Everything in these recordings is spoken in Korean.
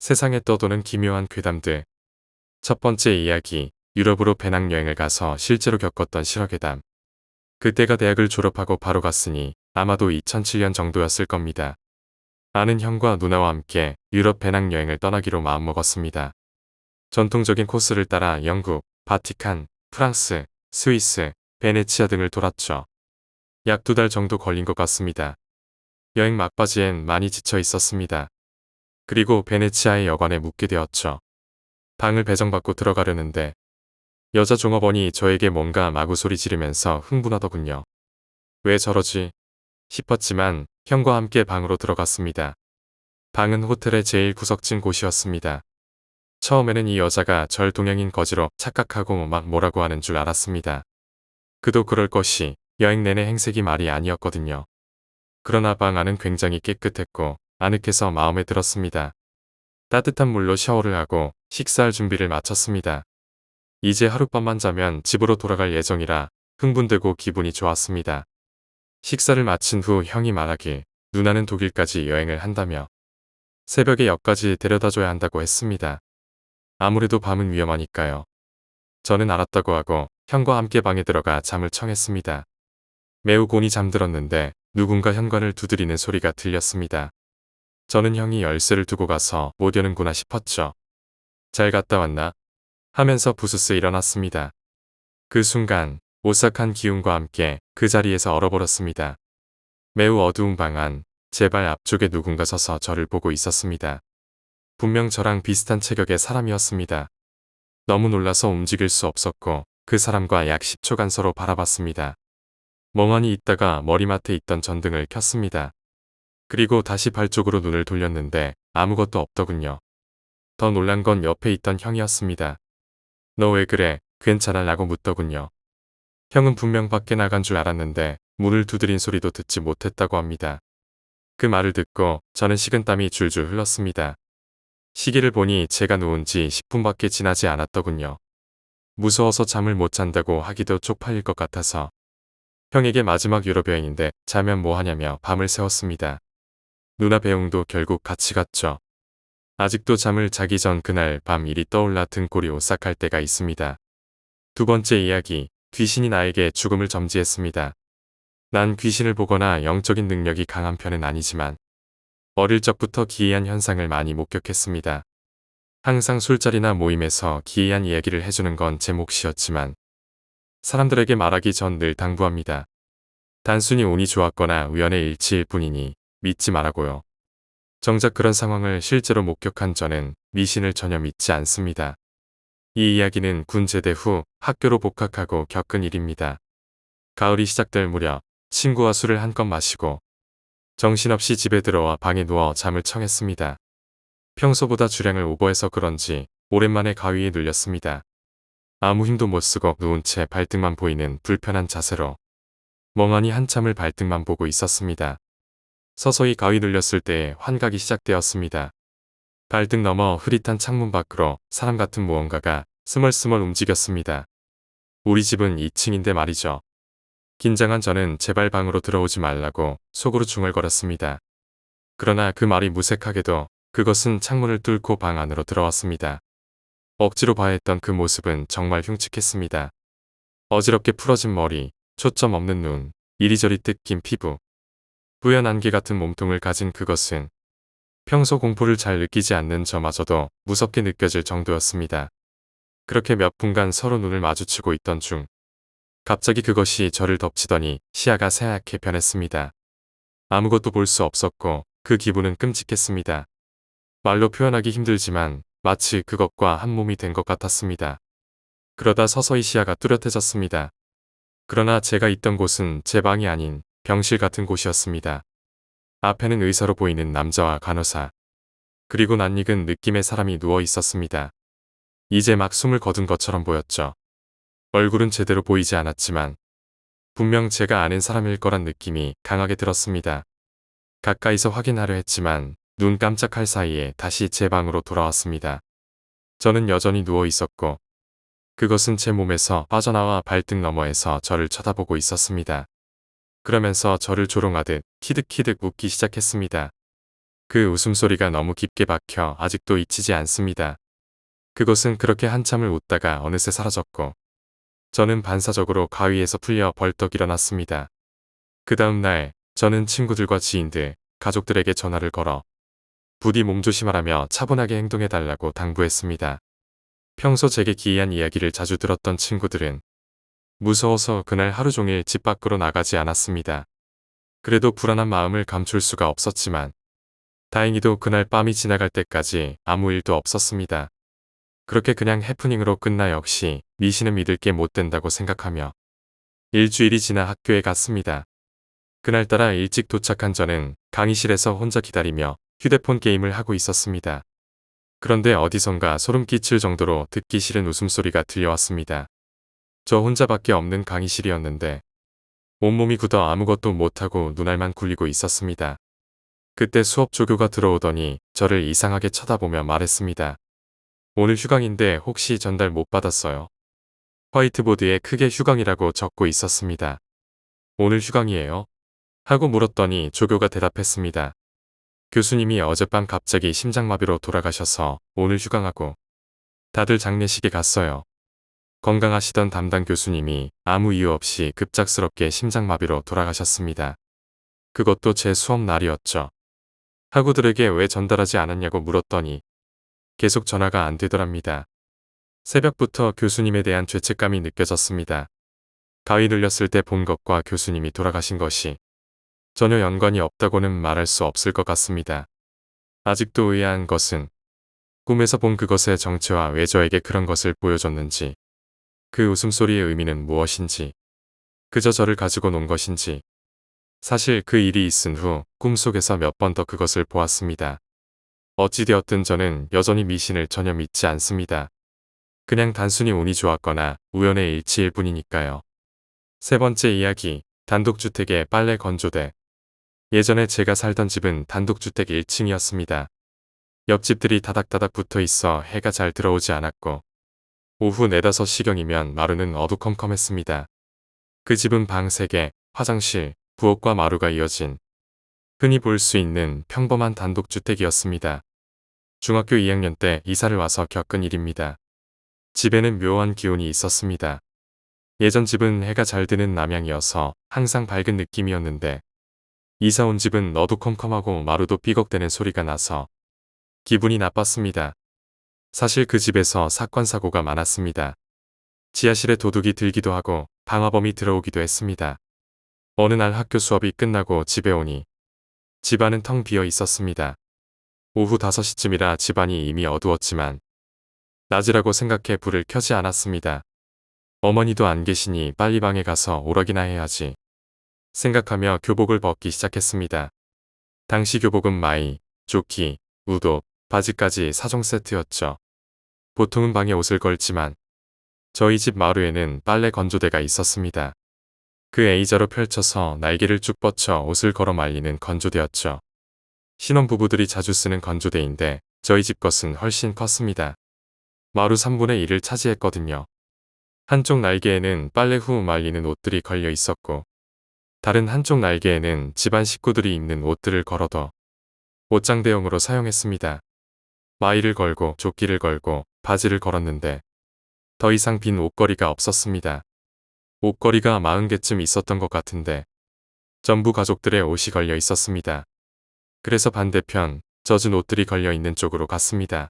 세상에 떠도는 기묘한 괴담들. 첫 번째 이야기, 유럽으로 배낭여행을 가서 실제로 겪었던 실화괴담. 그때가 대학을 졸업하고 바로 갔으니 아마도 2007년 정도였을 겁니다. 아는 형과 누나와 함께 유럽 배낭여행을 떠나기로 마음먹었습니다. 전통적인 코스를 따라 영국, 바티칸, 프랑스, 스위스, 베네치아 등을 돌았죠. 약 두 달 정도 걸린 것 같습니다. 여행 막바지엔 많이 지쳐 있었습니다. 그리고 베네치아의 여관에 묵게 되었죠. 방을 배정받고 들어가려는데 여자 종업원이 저에게 뭔가 마구 소리 지르면서 흥분하더군요. 왜 저러지? 싶었지만 형과 함께 방으로 들어갔습니다. 방은 호텔의 제일 구석진 곳이었습니다. 처음에는 이 여자가 절 동양인 거지로 착각하고 막 뭐라고 하는 줄 알았습니다. 그도 그럴 것이 여행 내내 행색이 말이 아니었거든요. 그러나 방 안은 굉장히 깨끗했고 아늑해서 마음에 들었습니다. 따뜻한 물로 샤워를 하고 식사할 준비를 마쳤습니다. 이제 하룻밤만 자면 집으로 돌아갈 예정이라 흥분되고 기분이 좋았습니다. 식사를 마친 후 형이 말하길 누나는 독일까지 여행을 한다며 새벽에 역까지 데려다줘야 한다고 했습니다. 아무래도 밤은 위험하니까요. 저는 알았다고 하고 형과 함께 방에 들어가 잠을 청했습니다. 매우 곤히 잠들었는데 누군가 현관을 두드리는 소리가 들렸습니다. 저는 형이 열쇠를 두고 가서 못 여는구나 싶었죠. 잘 갔다 왔나? 하면서 부스스 일어났습니다. 그 순간 오싹한 기운과 함께 그 자리에서 얼어버렸습니다. 매우 어두운 방 안, 제 발 앞쪽에 누군가 서서 저를 보고 있었습니다. 분명 저랑 비슷한 체격의 사람이었습니다. 너무 놀라서 움직일 수 없었고 그 사람과 약 10초간 서로 바라봤습니다. 멍하니 있다가 머리맡에 있던 전등을 켰습니다. 그리고 다시 발 쪽으로 눈을 돌렸는데 아무것도 없더군요. 더 놀란 건 옆에 있던 형이었습니다. 너 왜 그래? 괜찮아? 라고 묻더군요. 형은 분명 밖에 나간 줄 알았는데 문을 두드린 소리도 듣지 못했다고 합니다. 그 말을 듣고 저는 식은땀이 줄줄 흘렀습니다. 시계를 보니 제가 누운 지 10분밖에 지나지 않았더군요. 무서워서 잠을 못 잔다고 하기도 쪽팔릴 것 같아서 형에게 마지막 유럽 여행인데 자면 뭐 하냐며 밤을 새웠습니다. 누나 배웅도 결국 같이 갔죠. 아직도 잠을 자기 전 그날 밤 일이 떠올라 등골이 오싹할 때가 있습니다. 두 번째 이야기, 귀신이 나에게 죽음을 점지했습니다. 난 귀신을 보거나 영적인 능력이 강한 편은 아니지만 어릴 적부터 기이한 현상을 많이 목격했습니다. 항상 술자리나 모임에서 기이한 이야기를 해주는 건 제 몫이었지만 사람들에게 말하기 전 늘 당부합니다. 단순히 운이 좋았거나 우연의 일치일 뿐이니 믿지 말라고요. 정작 그런 상황을 실제로 목격한 저는 미신을 전혀 믿지 않습니다. 이 이야기는 군 제대 후 학교로 복학하고 겪은 일입니다. 가을이 시작될 무렵 친구와 술을 한껏 마시고 정신없이 집에 들어와 방에 누워 잠을 청했습니다. 평소보다 주량을 오버해서 그런지 오랜만에 가위에 눌렸습니다. 아무 힘도 못 쓰고 누운 채 발등만 보이는 불편한 자세로 멍하니 한참을 발등만 보고 있었습니다. 서서히 가위 눌렸을 때 환각이 시작되었습니다. 발등 넘어 흐릿한 창문 밖으로 사람 같은 무언가가 스멀스멀 움직였습니다. 우리 집은 2층인데 말이죠. 긴장한 저는 제발 방으로 들어오지 말라고 속으로 중얼거렸습니다. 그러나 그 말이 무색하게도 그것은 창문을 뚫고 방 안으로 들어왔습니다. 억지로 봐야 했던 그 모습은 정말 흉측했습니다. 어지럽게 풀어진 머리, 초점 없는 눈, 이리저리 뜯긴 피부, 부연 안개 같은 몸통을 가진 그것은 평소 공포를 잘 느끼지 않는 저마저도 무섭게 느껴질 정도였습니다. 그렇게 몇 분간 서로 눈을 마주치고 있던 중 갑자기 그것이 저를 덮치더니 시야가 새하얗게 변했습니다. 아무것도 볼 수 없었고 그 기분은 끔찍했습니다. 말로 표현하기 힘들지만 마치 그것과 한 몸이 된 것 같았습니다. 그러다 서서히 시야가 뚜렷해졌습니다. 그러나 제가 있던 곳은 제 방이 아닌 병실 같은 곳이었습니다. 앞에는 의사로 보이는 남자와 간호사, 그리고 낯익은 느낌의 사람이 누워 있었습니다. 이제 막 숨을 거둔 것처럼 보였죠. 얼굴은 제대로 보이지 않았지만 분명 제가 아는 사람일 거란 느낌이 강하게 들었습니다. 가까이서 확인하려 했지만 눈 깜짝할 사이에 다시 제 방으로 돌아왔습니다. 저는 여전히 누워 있었고 그것은 제 몸에서 빠져나와 발등 너머에서 저를 쳐다보고 있었습니다. 그러면서 저를 조롱하듯 키득키득 웃기 시작했습니다. 그 웃음소리가 너무 깊게 박혀 아직도 잊히지 않습니다. 그것은 그렇게 한참을 웃다가 어느새 사라졌고 저는 반사적으로 가위에서 풀려 벌떡 일어났습니다. 그 다음 날 저는 친구들과 지인들, 가족들에게 전화를 걸어 부디 몸조심하라며 차분하게 행동해달라고 당부했습니다. 평소 제게 기이한 이야기를 자주 들었던 친구들은 무서워서 그날 하루 종일 집 밖으로 나가지 않았습니다. 그래도 불안한 마음을 감출 수가 없었지만 다행히도 그날 밤이 지나갈 때까지 아무 일도 없었습니다. 그렇게 그냥 해프닝으로 끝나 역시 미신은 믿을 게 못 된다고 생각하며 일주일이 지나 학교에 갔습니다. 그날따라 일찍 도착한 저는 강의실에서 혼자 기다리며 휴대폰 게임을 하고 있었습니다. 그런데 어디선가 소름 끼칠 정도로 듣기 싫은 웃음소리가 들려왔습니다. 저 혼자밖에 없는 강의실이었는데 온몸이 굳어 아무것도 못하고 눈알만 굴리고 있었습니다. 그때 수업 조교가 들어오더니 저를 이상하게 쳐다보며 말했습니다. 오늘 휴강인데 혹시 전달 못 받았어요? 화이트보드에 크게 휴강이라고 적고 있었습니다. 오늘 휴강이에요? 하고 물었더니 조교가 대답했습니다. 교수님이 어젯밤 갑자기 심장마비로 돌아가셔서 오늘 휴강하고 다들 장례식에 갔어요. 건강하시던 담당 교수님이 아무 이유 없이 급작스럽게 심장마비로 돌아가셨습니다. 그것도 제 수업 날이었죠. 학우들에게 왜 전달하지 않았냐고 물었더니 계속 전화가 안 되더랍니다. 새벽부터 교수님에 대한 죄책감이 느껴졌습니다. 가위 눌렸을 때 본 것과 교수님이 돌아가신 것이 전혀 연관이 없다고는 말할 수 없을 것 같습니다. 아직도 의아한 것은 꿈에서 본 그것의 정체와 왜 저에게 그런 것을 보여줬는지 그 웃음소리의 의미는 무엇인지 그저 저를 가지고 논 것인지 사실 그 일이 있은 후 꿈속에서 몇 번 더 그것을 보았습니다. 어찌되었든 저는 여전히 미신을 전혀 믿지 않습니다. 그냥 단순히 운이 좋았거나 우연의 일치일 뿐이니까요. 세 번째 이야기, 단독주택의 빨래 건조대. 예전에 제가 살던 집은 단독주택 1층이었습니다. 옆집들이 다닥다닥 붙어 있어 해가 잘 들어오지 않았고 오후 4, 5시경이면 마루는 어두컴컴했습니다. 그 집은 방 3개, 화장실, 부엌과 마루가 이어진 흔히 볼 수 있는 평범한 단독주택이었습니다. 중학교 2학년 때 이사를 와서 겪은 일입니다. 집에는 묘한 기운이 있었습니다. 예전 집은 해가 잘 드는 남향이어서 항상 밝은 느낌이었는데 이사 온 집은 어두컴컴하고 마루도 삐걱대는 소리가 나서 기분이 나빴습니다. 사실 그 집에서 사건 사고가 많았습니다. 지하실에 도둑이 들기도 하고 방화범이 들어오기도 했습니다. 어느 날 학교 수업이 끝나고 집에 오니 집안은 텅 비어 있었습니다. 오후 5시쯤이라 집안이 이미 어두웠지만 낮이라고 생각해 불을 켜지 않았습니다. 어머니도 안 계시니 빨리 방에 가서 오락이나 해야지. 생각하며 교복을 벗기 시작했습니다. 당시 교복은 마이, 조끼, 우도, 바지까지 사종 세트였죠. 보통은 방에 옷을 걸지만 저희 집 마루에는 빨래 건조대가 있었습니다. 그 A자로 펼쳐서 날개를 쭉 뻗쳐 옷을 걸어 말리는 건조대였죠. 신혼부부들이 자주 쓰는 건조대인데 저희 집 것은 훨씬 컸습니다. 마루 3분의 1을 차지했거든요. 한쪽 날개에는 빨래 후 말리는 옷들이 걸려 있었고 다른 한쪽 날개에는 집안 식구들이 입는 옷들을 걸어둬 옷장 대용으로 사용했습니다. 마이를 걸고 조끼를 걸고 바지를 걸었는데 더 이상 빈 옷걸이가 없었습니다. 옷걸이가 40개쯤 있었던 것 같은데 전부 가족들의 옷이 걸려 있었습니다. 그래서 반대편 젖은 옷들이 걸려 있는 쪽으로 갔습니다.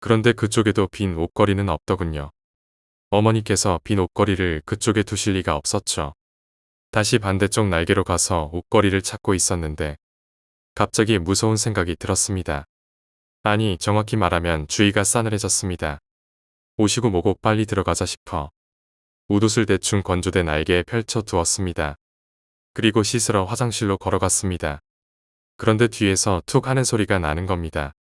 그런데 그쪽에도 빈 옷걸이는 없더군요. 어머니께서 빈 옷걸이를 그쪽에 두실 리가 없었죠. 다시 반대쪽 날개로 가서 옷걸이를 찾고 있었는데 갑자기 무서운 생각이 들었습니다. 아니 정확히 말하면 주위가 싸늘해졌습니다. 오시고 뭐고 빨리 들어가자 싶어 우옷을 대충 건조대 날개에 펼쳐 두었습니다. 그리고 씻으러 화장실로 걸어갔습니다. 그런데 뒤에서 툭 하는 소리가 나는 겁니다.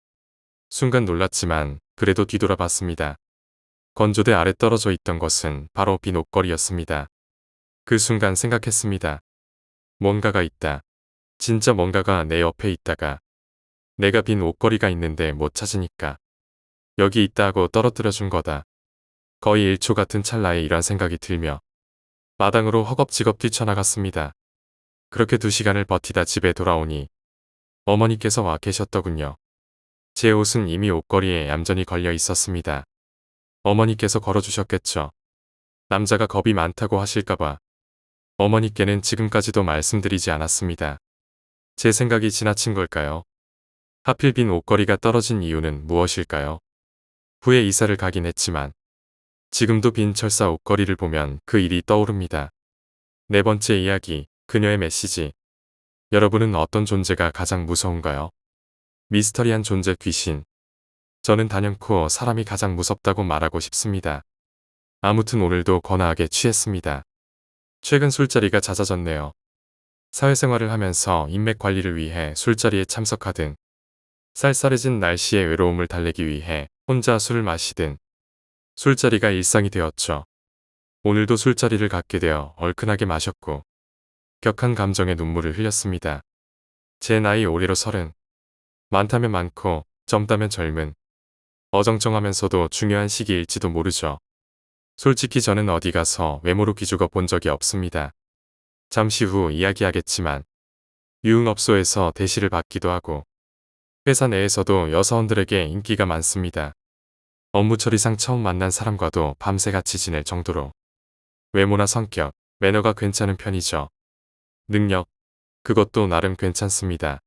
순간 놀랐지만 그래도 뒤돌아봤습니다. 건조대 아래 떨어져 있던 것은 바로 빈 옷걸이였습니다. 그 순간 생각했습니다. 뭔가가 있다. 진짜 뭔가가 내 옆에 있다가 내가 빈 옷걸이가 있는데 못 찾으니까 여기 있다 하고 떨어뜨려 준 거다. 거의 1초 같은 찰나에 이런 생각이 들며 마당으로 허겁지겁 뛰쳐나갔습니다. 그렇게 두 시간을 버티다 집에 돌아오니 어머니께서 와 계셨더군요. 제 옷은 이미 옷걸이에 얌전히 걸려 있었습니다. 어머니께서 걸어주셨겠죠. 남자가 겁이 많다고 하실까봐 어머니께는 지금까지도 말씀드리지 않았습니다. 제 생각이 지나친 걸까요? 하필 빈 옷걸이가 떨어진 이유는 무엇일까요? 후에 이사를 가긴 했지만 지금도 빈 철사 옷걸이를 보면 그 일이 떠오릅니다. 네 번째 이야기, 그녀의 메시지. 여러분은 어떤 존재가 가장 무서운가요? 미스터리한 존재 귀신. 저는 단연코 사람이 가장 무섭다고 말하고 싶습니다. 아무튼 오늘도 거나하게 취했습니다. 최근 술자리가 잦아졌네요. 사회생활을 하면서 인맥 관리를 위해 술자리에 참석하든 쌀쌀해진 날씨의 외로움을 달래기 위해 혼자 술을 마시든 술자리가 일상이 되었죠. 오늘도 술자리를 갖게 되어 얼큰하게 마셨고 격한 감정의 눈물을 흘렸습니다. 제 나이 올해로 서른. 많다면 많고 젊다면 젊은 어정쩡하면서도 중요한 시기일지도 모르죠. 솔직히 저는 어디 가서 외모로 기죽어 본 적이 없습니다. 잠시 후 이야기하겠지만 유흥업소에서 대시를 받기도 하고 회사 내에서도 여사원들에게 인기가 많습니다. 업무 처리상 처음 만난 사람과도 밤새 같이 지낼 정도로 외모나 성격, 매너가 괜찮은 편이죠. 능력, 그것도 나름 괜찮습니다.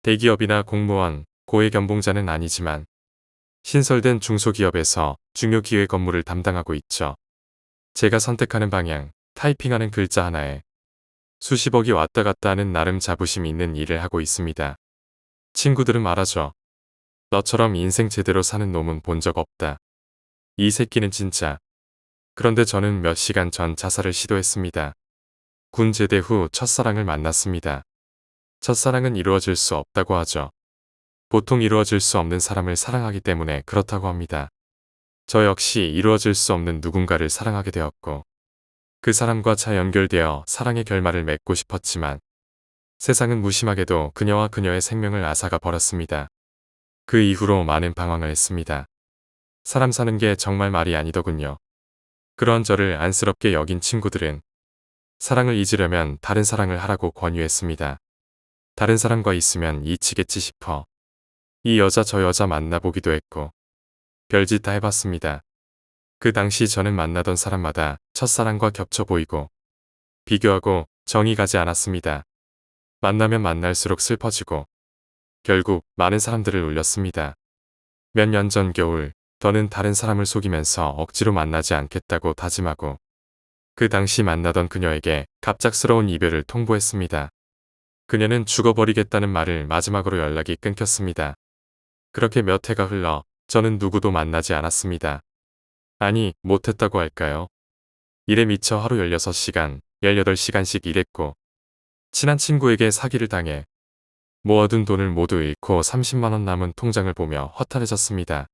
대기업이나 공무원, 고액 연봉자는 아니지만 신설된 중소기업에서 중요 기획 업무를 담당하고 있죠. 제가 선택하는 방향, 타이핑하는 글자 하나에 수십억이 왔다 갔다 하는 나름 자부심 있는 일을 하고 있습니다. 친구들은 말하죠. 너처럼 인생 제대로 사는 놈은 본 적 없다. 이 새끼는 진짜. 그런데 저는 몇 시간 전 자살을 시도했습니다. 군 제대 후 첫사랑을 만났습니다. 첫사랑은 이루어질 수 없다고 하죠. 보통 이루어질 수 없는 사람을 사랑하기 때문에 그렇다고 합니다. 저 역시 이루어질 수 없는 누군가를 사랑하게 되었고 그 사람과 잘 연결되어 사랑의 결말을 맺고 싶었지만 세상은 무심하게도 그녀와 그녀의 생명을 앗아가 버렸습니다. 그 이후로 많은 방황을 했습니다. 사람 사는 게 정말 말이 아니더군요. 그런 저를 안쓰럽게 여긴 친구들은 사랑을 잊으려면 다른 사랑을 하라고 권유했습니다. 다른 사람과 있으면 잊히겠지 싶어. 이 여자 저 여자 만나보기도 했고 별짓 다 해봤습니다. 그 당시 저는 만나던 사람마다 첫사랑과 겹쳐 보이고 비교하고 정이 가지 않았습니다. 만나면 만날수록 슬퍼지고 결국 많은 사람들을 울렸습니다. 몇 년 전 겨울 저는 다른 사람을 속이면서 억지로 만나지 않겠다고 다짐하고 그 당시 만나던 그녀에게 갑작스러운 이별을 통보했습니다. 그녀는 죽어버리겠다는 말을 마지막으로 연락이 끊겼습니다. 그렇게 몇 해가 흘러 저는 누구도 만나지 않았습니다. 아니, 못했다고 할까요? 일에 미쳐 하루 16시간, 18시간씩 일했고, 친한 친구에게 사기를 당해 모아둔 돈을 모두 잃고 30만원 남은 통장을 보며 허탈해졌습니다.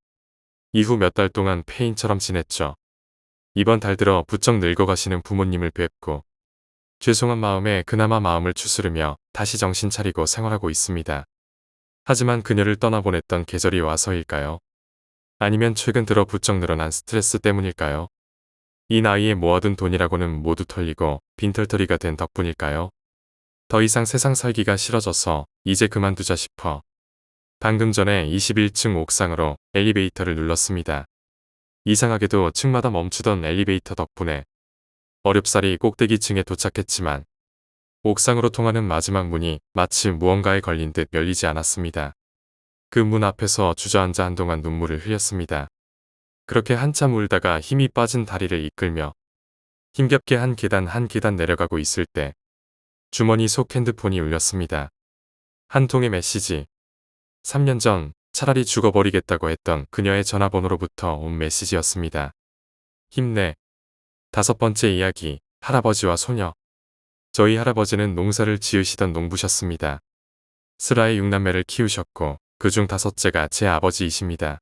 이후 몇 달 동안 폐인처럼 지냈죠. 이번 달 들어 부쩍 늙어가시는 부모님을 뵙고 죄송한 마음에 그나마 마음을 추스르며 다시 정신 차리고 생활하고 있습니다. 하지만 그녀를 떠나보냈던 계절이 와서일까요? 아니면 최근 들어 부쩍 늘어난 스트레스 때문일까요? 이 나이에 모아둔 돈이라고는 모두 털리고 빈털터리가 된 덕분일까요? 더 이상 세상 살기가 싫어져서 이제 그만두자 싶어 방금 전에 21층 옥상으로 엘리베이터를 눌렀습니다. 이상하게도 층마다 멈추던 엘리베이터 덕분에 어렵사리 꼭대기층에 도착했지만 옥상으로 통하는 마지막 문이 마치 무언가에 걸린 듯 열리지 않았습니다. 그 문 앞에서 주저앉아 한동안 눈물을 흘렸습니다. 그렇게 한참 울다가 힘이 빠진 다리를 이끌며 힘겹게 한 계단 한 계단 내려가고 있을 때 주머니 속 핸드폰이 울렸습니다. 한 통의 메시지. 3년 전 차라리 죽어버리겠다고 했던 그녀의 전화번호로부터 온 메시지였습니다. 힘내. 다섯 번째 이야기. 할아버지와 소녀. 저희 할아버지는 농사를 지으시던 농부셨습니다. 슬아의 6남매를 키우셨고 그 중 다섯째가 제 아버지이십니다.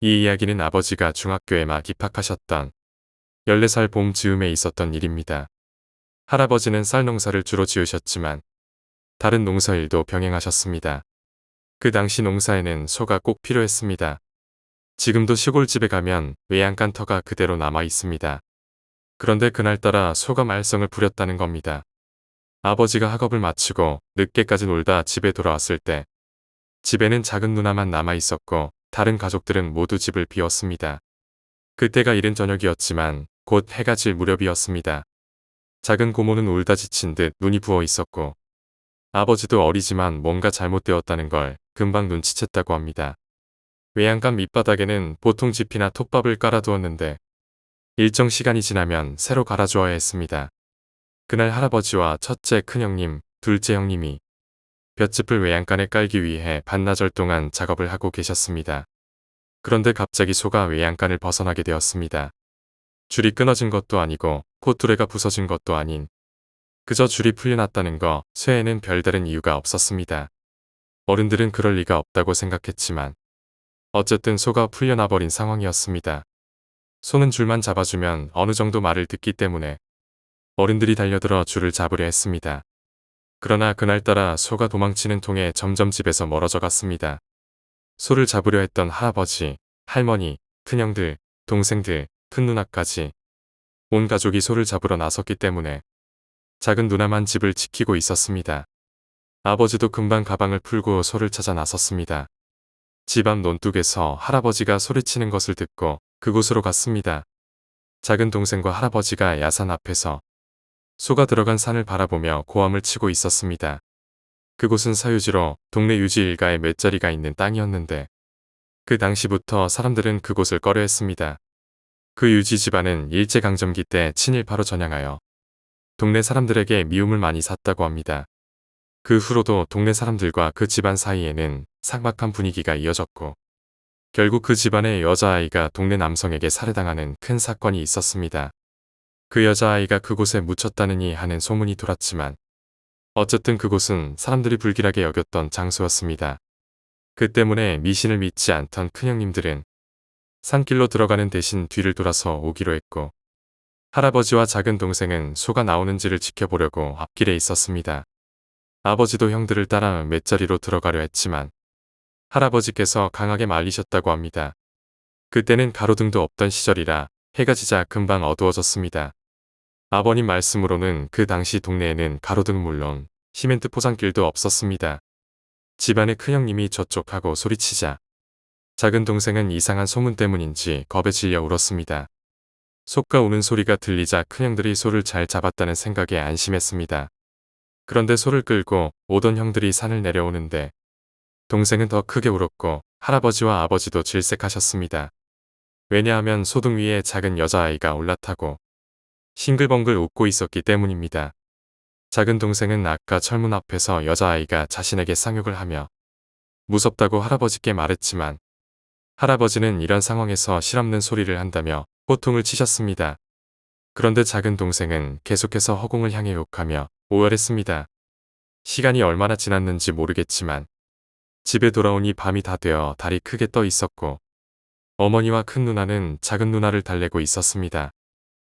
이 이야기는 아버지가 중학교에 막 입학하셨던 14살 봄 즈음에 있었던 일입니다. 할아버지는 쌀 농사를 주로 지으셨지만 다른 농사일도 병행하셨습니다. 그 당시 농사에는 소가 꼭 필요했습니다. 지금도 시골집에 가면 외양간터가 그대로 남아 있습니다. 그런데 그날따라 소가 말썽을 부렸다는 겁니다. 아버지가 학업을 마치고 늦게까지 놀다 집에 돌아왔을 때 집에는 작은 누나만 남아 있었고 다른 가족들은 모두 집을 비웠습니다. 그때가 이른 저녁이었지만 곧 해가 질 무렵이었습니다. 작은 고모는 울다 지친 듯 눈이 부어 있었고 아버지도 어리지만 뭔가 잘못되었다는 걸 금방 눈치챘다고 합니다. 외양간 밑바닥에는 보통 지피나 톱밥을 깔아두었는데 일정 시간이 지나면 새로 갈아주어야 했습니다. 그날 할아버지와 첫째 큰형님, 둘째 형님이 볏짚을 외양간에 깔기 위해 반나절 동안 작업을 하고 계셨습니다. 그런데 갑자기 소가 외양간을 벗어나게 되었습니다. 줄이 끊어진 것도 아니고 코뚜레가 부서진 것도 아닌 그저 줄이 풀려났다는 거 쇠에는 별다른 이유가 없었습니다. 어른들은 그럴 리가 없다고 생각했지만 어쨌든 소가 풀려나버린 상황이었습니다. 소는 줄만 잡아주면 어느 정도 말을 듣기 때문에 어른들이 달려들어 줄을 잡으려 했습니다. 그러나 그날따라 소가 도망치는 통에 점점 집에서 멀어져 갔습니다. 소를 잡으려 했던 할아버지, 할머니, 큰형들, 동생들, 큰 누나까지 온 가족이 소를 잡으러 나섰기 때문에 작은 누나만 집을 지키고 있었습니다. 아버지도 금방 가방을 풀고 소를 찾아 나섰습니다. 집 앞 논둑에서 할아버지가 소리치는 것을 듣고 그곳으로 갔습니다. 작은 동생과 할아버지가 야산 앞에서 소가 들어간 산을 바라보며 고함을 치고 있었습니다. 그곳은 사유지로 동네 유지 일가의 몇 자리가 있는 땅이었는데 그 당시부터 사람들은 그곳을 꺼려했습니다. 그 유지 집안은 일제강점기 때 친일파로 전향하여 동네 사람들에게 미움을 많이 샀다고 합니다. 그 후로도 동네 사람들과 그 집안 사이에는 삭막한 분위기가 이어졌고 결국 그 집안의 여자아이가 동네 남성에게 살해당하는 큰 사건이 있었습니다. 그 여자아이가 그곳에 묻혔다느니 하는 소문이 돌았지만 어쨌든 그곳은 사람들이 불길하게 여겼던 장소였습니다. 그 때문에 미신을 믿지 않던 큰형님들은 산길로 들어가는 대신 뒤를 돌아서 오기로 했고 할아버지와 작은 동생은 소가 나오는지를 지켜보려고 앞길에 있었습니다. 아버지도 형들을 따라 맷자리로 들어가려 했지만 할아버지께서 강하게 말리셨다고 합니다. 그때는 가로등도 없던 시절이라 해가 지자 금방 어두워졌습니다. 아버님 말씀으로는 그 당시 동네에는 가로등 물론 시멘트 포장길도 없었습니다. 집안의 큰형님이 저쪽하고 소리치자 작은 동생은 이상한 소문 때문인지 겁에 질려 울었습니다. 속가 우는 소리가 들리자 큰형들이 소를 잘 잡았다는 생각에 안심했습니다. 그런데 소를 끌고 오던 형들이 산을 내려오는데 동생은 더 크게 울었고 할아버지와 아버지도 질색하셨습니다. 왜냐하면 소등 위에 작은 여자아이가 올라타고 싱글벙글 웃고 있었기 때문입니다. 작은 동생은 아까 철문 앞에서 여자아이가 자신에게 쌍욕을 하며 무섭다고 할아버지께 말했지만 할아버지는 이런 상황에서 실없는 소리를 한다며 호통을 치셨습니다. 그런데 작은 동생은 계속해서 허공을 향해 욕하며 오열했습니다. 시간이 얼마나 지났는지 모르겠지만 집에 돌아오니 밤이 다 되어 달이 크게 떠 있었고 어머니와 큰 누나는 작은 누나를 달래고 있었습니다.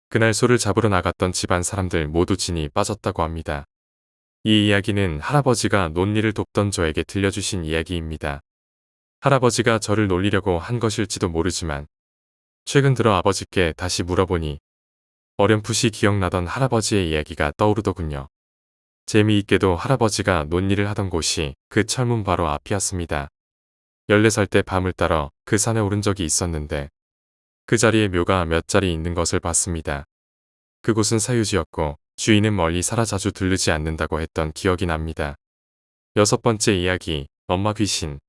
그날 소를 잡으러 나갔던 집안 사람들 모두 진이 빠졌다고 합니다. 이 이야기는 할아버지가 논일을 돕던 저에게 들려주신 이야기입니다. 할아버지가 저를 놀리려고 한 것일지도 모르지만 최근 들어 아버지께 다시 물어보니 어렴풋이 기억나던 할아버지의 이야기가 떠오르더군요. 재미있게도 할아버지가 논일을 하던 곳이 그 철문 바로 앞이었습니다. 14살 때 밤을 따러 그 산에 오른 적이 있었는데 그 자리에 묘가 몇 자리 있는 것을 봤습니다. 그곳은 사유지였고 주인은 멀리 살아 자주 들르지 않는다고 했던 기억이 납니다. 여섯 번째 이야기, 엄마 귀신.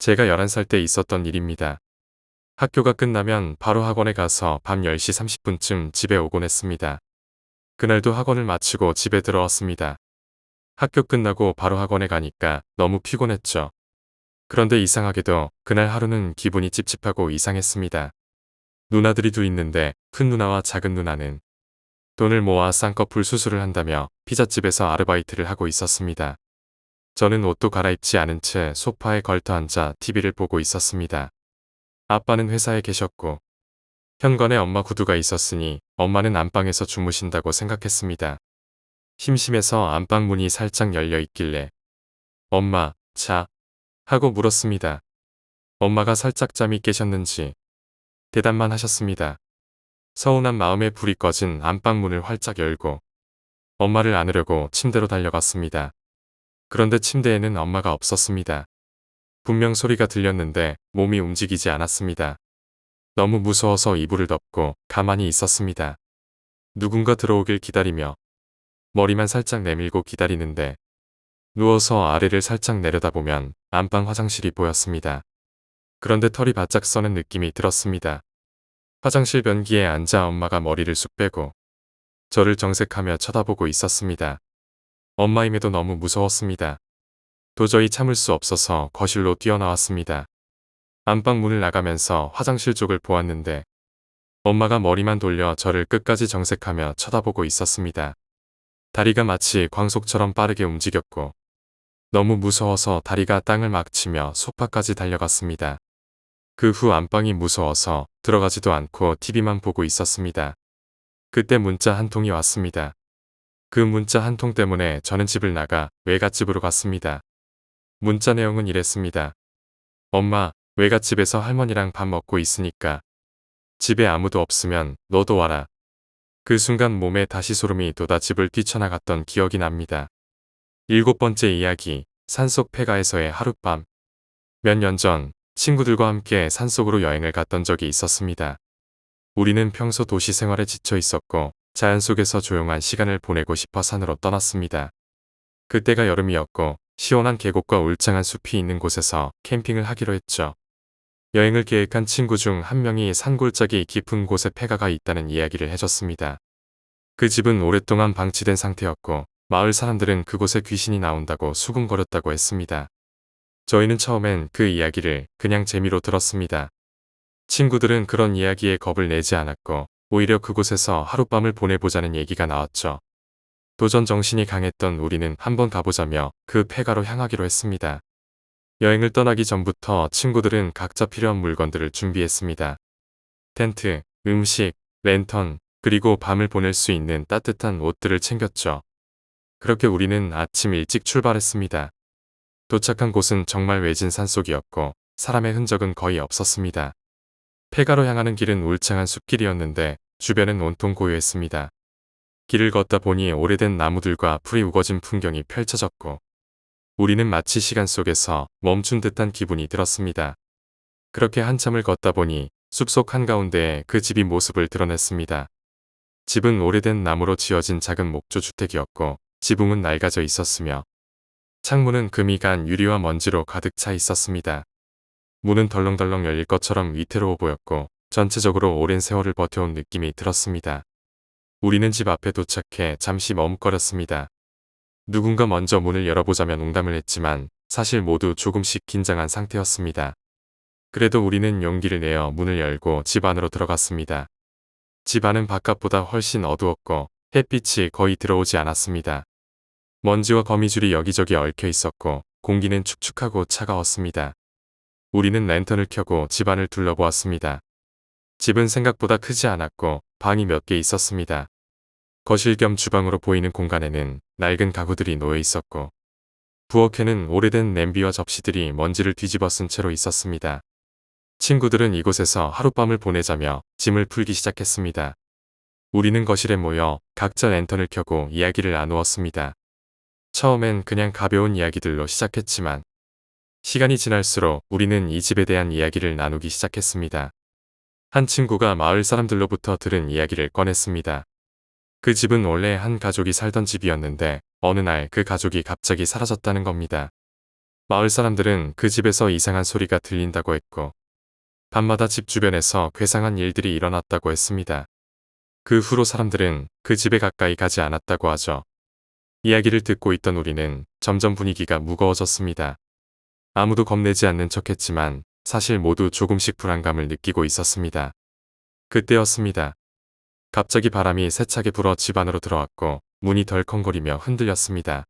제가 11살 때 있었던 일입니다. 학교가 끝나면 바로 학원에 가서 밤 10시 30분쯤 집에 오곤 했습니다. 그날도 학원을 마치고 집에 들어왔습니다. 학교 끝나고 바로 학원에 가니까 너무 피곤했죠. 그런데 이상하게도 그날 하루는 기분이 찝찝하고 이상했습니다. 누나들이 둘 있는데 큰 누나와 작은 누나는 돈을 모아 쌍꺼풀 수술을 한다며 피자집에서 아르바이트를 하고 있었습니다. 저는 옷도 갈아입지 않은 채 소파에 걸터 앉아 TV를 보고 있었습니다. 아빠는 회사에 계셨고 현관에 엄마 구두가 있었으니 엄마는 안방에서 주무신다고 생각했습니다. 심심해서 안방 문이 살짝 열려 있길래 엄마, 자, 하고 물었습니다. 엄마가 살짝 잠이 깨셨는지 대답만 하셨습니다. 서운한 마음에 불이 꺼진 안방 문을 활짝 열고 엄마를 안으려고 침대로 달려갔습니다. 그런데 침대에는 엄마가 없었습니다. 분명 소리가 들렸는데 몸이 움직이지 않았습니다. 너무 무서워서 이불을 덮고 가만히 있었습니다. 누군가 들어오길 기다리며 머리만 살짝 내밀고 기다리는데 누워서 아래를 살짝 내려다보면 안방 화장실이 보였습니다. 그런데 털이 바짝 써는 느낌이 들었습니다. 화장실 변기에 앉아 엄마가 머리를 쑥 빼고 저를 정색하며 쳐다보고 있었습니다. 엄마임에도 너무 무서웠습니다. 도저히 참을 수 없어서 거실로 뛰어나왔습니다. 안방 문을 나가면서 화장실 쪽을 보았는데 엄마가 머리만 돌려 저를 끝까지 정색하며 쳐다보고 있었습니다. 다리가 마치 광속처럼 빠르게 움직였고 너무 무서워서 다리가 땅을 막 치며 소파까지 달려갔습니다. 그 후 안방이 무서워서 들어가지도 않고 TV만 보고 있었습니다. 그때 문자 한 통이 왔습니다. 그 문자 한 통 때문에 저는 집을 나가 외갓집으로 갔습니다. 문자 내용은 이랬습니다. 엄마, 외갓집에서 할머니랑 밥 먹고 있으니까 집에 아무도 없으면 너도 와라. 그 순간 몸에 다시 소름이 돋아 집을 뛰쳐나갔던 기억이 납니다. 일곱 번째 이야기, 산속 폐가에서의 하룻밤. 몇 년 전 친구들과 함께 산속으로 여행을 갔던 적이 있었습니다. 우리는 평소 도시 생활에 지쳐 있었고 자연 속에서 조용한 시간을 보내고 싶어 산으로 떠났습니다. 그때가 여름이었고 시원한 계곡과 울창한 숲이 있는 곳에서 캠핑을 하기로 했죠. 여행을 계획한 친구 중 한 명이 산골짜기 깊은 곳에 폐가가 있다는 이야기를 해줬습니다. 그 집은 오랫동안 방치된 상태였고 마을 사람들은 그곳에 귀신이 나온다고 수군거렸다고 했습니다. 저희는 처음엔 그 이야기를 그냥 재미로 들었습니다. 친구들은 그런 이야기에 겁을 내지 않았고 오히려 그곳에서 하룻밤을 보내보자는 얘기가 나왔죠. 도전 정신이 강했던 우리는 한번 가보자며 그 폐가로 향하기로 했습니다. 여행을 떠나기 전부터 친구들은 각자 필요한 물건들을 준비했습니다. 텐트, 음식, 랜턴, 그리고 밤을 보낼 수 있는 따뜻한 옷들을 챙겼죠. 그렇게 우리는 아침 일찍 출발했습니다. 도착한 곳은 정말 외진 산속이었고 사람의 흔적은 거의 없었습니다. 폐가로 향하는 길은 울창한 숲길이었는데 주변은 온통 고요했습니다. 길을 걷다 보니 오래된 나무들과 풀이 우거진 풍경이 펼쳐졌고 우리는 마치 시간 속에서 멈춘 듯한 기분이 들었습니다. 그렇게 한참을 걷다 보니 숲속 한가운데에 그 집이 모습을 드러냈습니다. 집은 오래된 나무로 지어진 작은 목조 주택이었고 지붕은 낡아져 있었으며 창문은 금이 간 유리와 먼지로 가득 차 있었습니다. 문은 덜렁덜렁 열릴 것처럼 위태로워 보였고 전체적으로 오랜 세월을 버텨온 느낌이 들었습니다. 우리는 집 앞에 도착해 잠시 머뭇거렸습니다. 누군가 먼저 문을 열어보자며 농담을 했지만 사실 모두 조금씩 긴장한 상태였습니다. 그래도 우리는 용기를 내어 문을 열고 집 안으로 들어갔습니다. 집 안은 바깥보다 훨씬 어두웠고 햇빛이 거의 들어오지 않았습니다. 먼지와 거미줄이 여기저기 얽혀 있었고 공기는 축축하고 차가웠습니다. 우리는 랜턴을 켜고 집안을 둘러보았습니다. 집은 생각보다 크지 않았고 방이 몇 개 있었습니다. 거실 겸 주방으로 보이는 공간에는 낡은 가구들이 놓여 있었고 부엌에는 오래된 냄비와 접시들이 먼지를 뒤집어 쓴 채로 있었습니다. 친구들은 이곳에서 하룻밤을 보내자며 짐을 풀기 시작했습니다. 우리는 거실에 모여 각자 랜턴을 켜고 이야기를 나누었습니다. 처음엔 그냥 가벼운 이야기들로 시작했지만 시간이 지날수록 우리는 이 집에 대한 이야기를 나누기 시작했습니다. 한 친구가 마을 사람들로부터 들은 이야기를 꺼냈습니다. 그 집은 원래 한 가족이 살던 집이었는데 어느 날 그 가족이 갑자기 사라졌다는 겁니다. 마을 사람들은 그 집에서 이상한 소리가 들린다고 했고 밤마다 집 주변에서 괴상한 일들이 일어났다고 했습니다. 그 후로 사람들은 그 집에 가까이 가지 않았다고 하죠. 이야기를 듣고 있던 우리는 점점 분위기가 무거워졌습니다. 아무도 겁내지 않는 척했지만 사실 모두 조금씩 불안감을 느끼고 있었습니다. 그때였습니다. 갑자기 바람이 세차게 불어 집 안으로 들어왔고 문이 덜컹거리며 흔들렸습니다.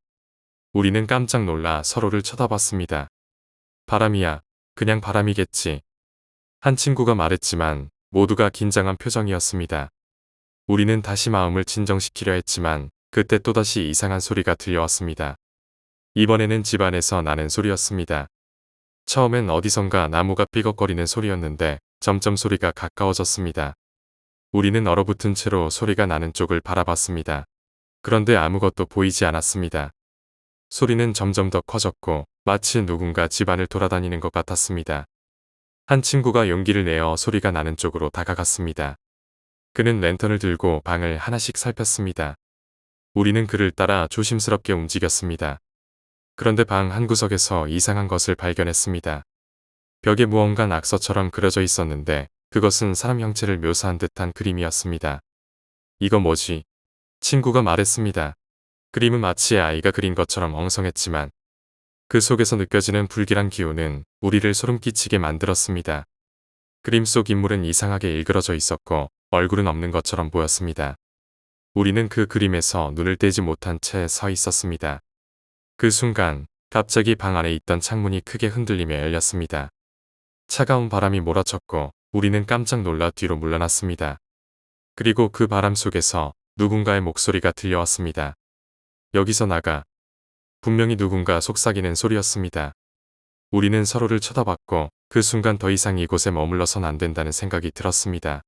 우리는 깜짝 놀라 서로를 쳐다봤습니다. 바람이야. 그냥 바람이겠지. 한 친구가 말했지만 모두가 긴장한 표정이었습니다. 우리는 다시 마음을 진정시키려 했지만 그때 또다시 이상한 소리가 들려왔습니다. 이번에는 집안에서 나는 소리였습니다. 처음엔 어디선가 나무가 삐걱거리는 소리였는데 점점 소리가 가까워졌습니다. 우리는 얼어붙은 채로 소리가 나는 쪽을 바라봤습니다. 그런데 아무것도 보이지 않았습니다. 소리는 점점 더 커졌고 마치 누군가 집안을 돌아다니는 것 같았습니다. 한 친구가 용기를 내어 소리가 나는 쪽으로 다가갔습니다. 그는 랜턴을 들고 방을 하나씩 살폈습니다. 우리는 그를 따라 조심스럽게 움직였습니다. 그런데 방 한 구석에서 이상한 것을 발견했습니다. 벽에 무언가 낙서처럼 그려져 있었는데 그것은 사람 형체를 묘사한 듯한 그림이었습니다. 이거 뭐지? 친구가 말했습니다. 그림은 마치 아이가 그린 것처럼 엉성했지만 그 속에서 느껴지는 불길한 기운은 우리를 소름 끼치게 만들었습니다. 그림 속 인물은 이상하게 일그러져 있었고 얼굴은 없는 것처럼 보였습니다. 우리는 그 그림에서 눈을 떼지 못한 채 서 있었습니다. 그 순간 갑자기 방 안에 있던 창문이 크게 흔들리며 열렸습니다. 차가운 바람이 몰아쳤고 우리는 깜짝 놀라 뒤로 물러났습니다. 그리고 그 바람 속에서 누군가의 목소리가 들려왔습니다. 여기서 나가. 분명히 누군가 속삭이는 소리였습니다. 우리는 서로를 쳐다봤고 그 순간 더 이상 이곳에 머물러선 안 된다는 생각이 들었습니다.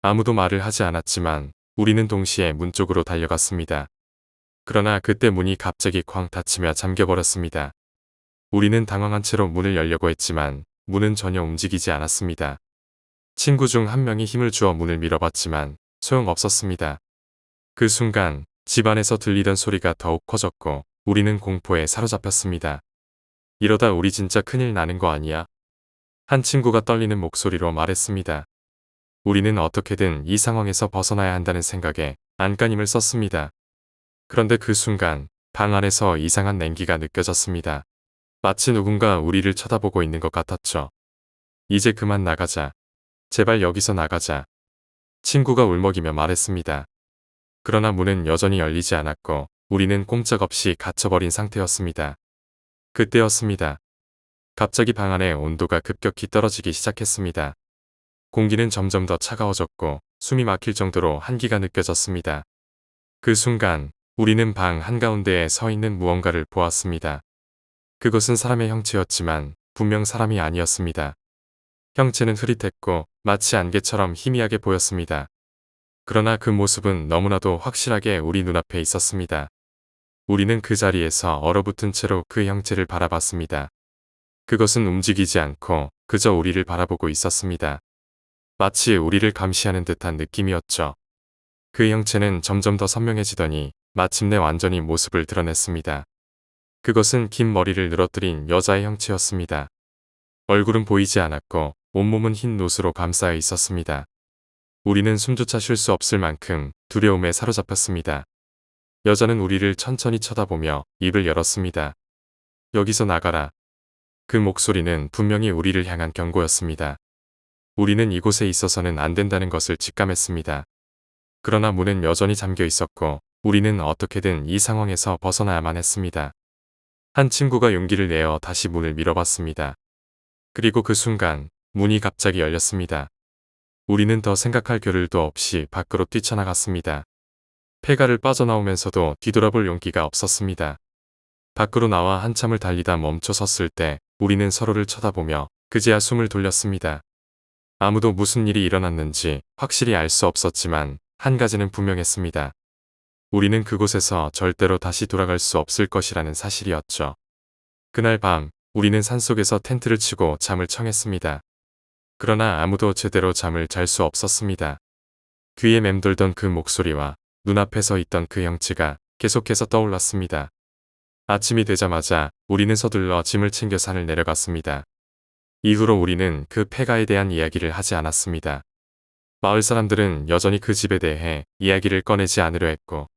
아무도 말을 하지 않았지만 우리는 동시에 문 쪽으로 달려갔습니다. 그러나 그때 문이 갑자기 쾅 닫히며 잠겨버렸습니다. 우리는 당황한 채로 문을 열려고 했지만 문은 전혀 움직이지 않았습니다. 친구 중 한 명이 힘을 주어 문을 밀어봤지만 소용없었습니다. 그 순간 집안에서 들리던 소리가 더욱 커졌고 우리는 공포에 사로잡혔습니다. 이러다 우리 진짜 큰일 나는 거 아니야? 한 친구가 떨리는 목소리로 말했습니다. 우리는 어떻게든 이 상황에서 벗어나야 한다는 생각에 안간힘을 썼습니다. 그런데 그 순간 방 안에서 이상한 냉기가 느껴졌습니다. 마치 누군가 우리를 쳐다보고 있는 것 같았죠. 이제 그만 나가자. 제발 여기서 나가자. 친구가 울먹이며 말했습니다. 그러나 문은 여전히 열리지 않았고 우리는 꼼짝없이 갇혀버린 상태였습니다. 그때였습니다. 갑자기 방 안의 온도가 급격히 떨어지기 시작했습니다. 공기는 점점 더 차가워졌고 숨이 막힐 정도로 한기가 느껴졌습니다. 그 순간 우리는 방 한가운데에 서 있는 무언가를 보았습니다. 그것은 사람의 형체였지만 분명 사람이 아니었습니다. 형체는 흐릿했고 마치 안개처럼 희미하게 보였습니다. 그러나 그 모습은 너무나도 확실하게 우리 눈앞에 있었습니다. 우리는 그 자리에서 얼어붙은 채로 그 형체를 바라봤습니다. 그것은 움직이지 않고 그저 우리를 바라보고 있었습니다. 마치 우리를 감시하는 듯한 느낌이었죠. 그 형체는 점점 더 선명해지더니 마침내 완전히 모습을 드러냈습니다. 그것은 긴 머리를 늘어뜨린 여자의 형체였습니다. 얼굴은 보이지 않았고 온몸은 흰 노스로 감싸여 있었습니다. 우리는 숨조차 쉴 수 없을 만큼 두려움에 사로잡혔습니다. 여자는 우리를 천천히 쳐다보며 입을 열었습니다. 여기서 나가라. 그 목소리는 분명히 우리를 향한 경고였습니다. 우리는 이곳에 있어서는 안 된다는 것을 직감했습니다. 그러나 문은 여전히 잠겨 있었고 우리는 어떻게든 이 상황에서 벗어나야만 했습니다. 한 친구가 용기를 내어 다시 문을 밀어봤습니다. 그리고 그 순간 문이 갑자기 열렸습니다. 우리는 더 생각할 겨를도 없이 밖으로 뛰쳐나갔습니다. 폐가를 빠져나오면서도 뒤돌아볼 용기가 없었습니다. 밖으로 나와 한참을 달리다 멈춰 섰을 때 우리는 서로를 쳐다보며 그제야 숨을 돌렸습니다. 아무도 무슨 일이 일어났는지 확실히 알 수 없었지만 한 가지는 분명했습니다. 우리는 그곳에서 절대로 다시 돌아갈 수 없을 것이라는 사실이었죠. 그날 밤 우리는 산속에서 텐트를 치고 잠을 청했습니다. 그러나 아무도 제대로 잠을 잘 수 없었습니다. 귀에 맴돌던 그 목소리와 눈앞에 서 있던 그 형체가 계속해서 떠올랐습니다. 아침이 되자마자 우리는 서둘러 짐을 챙겨 산을 내려갔습니다. 이후로 우리는 그 폐가에 대한 이야기를 하지 않았습니다. 마을 사람들은 여전히 그 집에 대해 이야기를 꺼내지 않으려 했고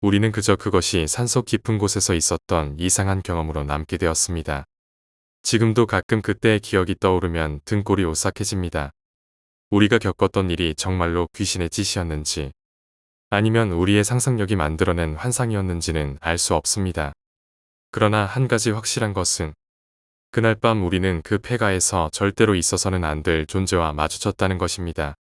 우리는 그저 그것이 산속 깊은 곳에서 있었던 이상한 경험으로 남게 되었습니다. 지금도 가끔 그때의 기억이 떠오르면 등골이 오싹해집니다. 우리가 겪었던 일이 정말로 귀신의 짓이었는지 아니면 우리의 상상력이 만들어낸 환상이었는지는 알 수 없습니다. 그러나 한 가지 확실한 것은 그날 밤 우리는 그 폐가에서 절대로 있어서는 안 될 존재와 마주쳤다는 것입니다.